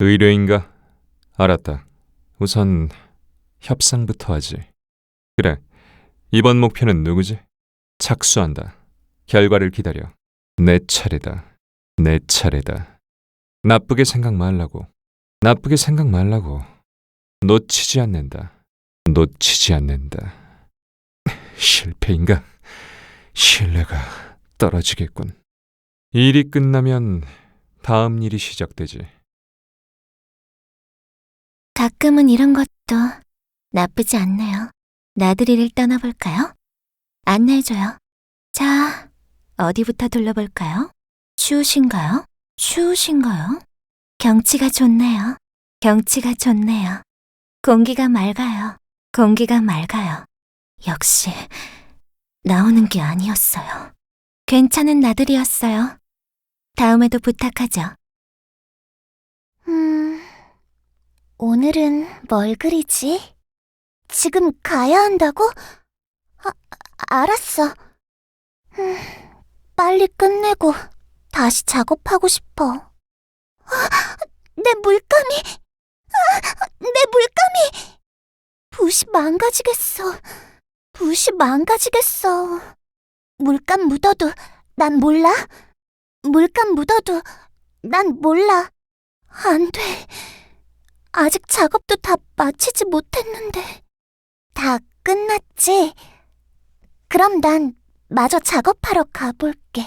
의뢰인가? 알았다. 우선 협상부터 하지. 그래. 이번 목표는 누구지? 착수한다. 결과를 기다려. 내 차례다. 내 차례다. 나쁘게 생각 말라고. 나쁘게 생각 말라고. 놓치지 않는다. 놓치지 않는다. 실패인가? 신뢰가 떨어지겠군. 일이 끝나면 다음 일이 시작되지. 가끔은 이런 것도 나쁘지 않네요. 나들이를 떠나볼까요? 안내해줘요. 자, 어디부터 둘러볼까요? 추우신가요? 추우신가요? 경치가 좋네요. 경치가 좋네요. 공기가 맑아요. 공기가 맑아요. 역시 나오는 게 아니었어요. 괜찮은 나들이였어요. 다음에도 부탁하죠. 음, 오늘은 뭘 그리지? 지금 가야 한다고? 아, 알았어. 음, 빨리 끝내고 다시 작업하고 싶어. 아, 내 물감이! 아, 내 물감이! 붓이 망가지겠어. 붓이 망가지겠어. 물감 묻어도 난 몰라. 물감 묻어도 난 몰라. 안 돼. 아직 작업도 다 마치지 못했는데. 다 끝났지? 그럼 난 마저 작업하러 가볼게.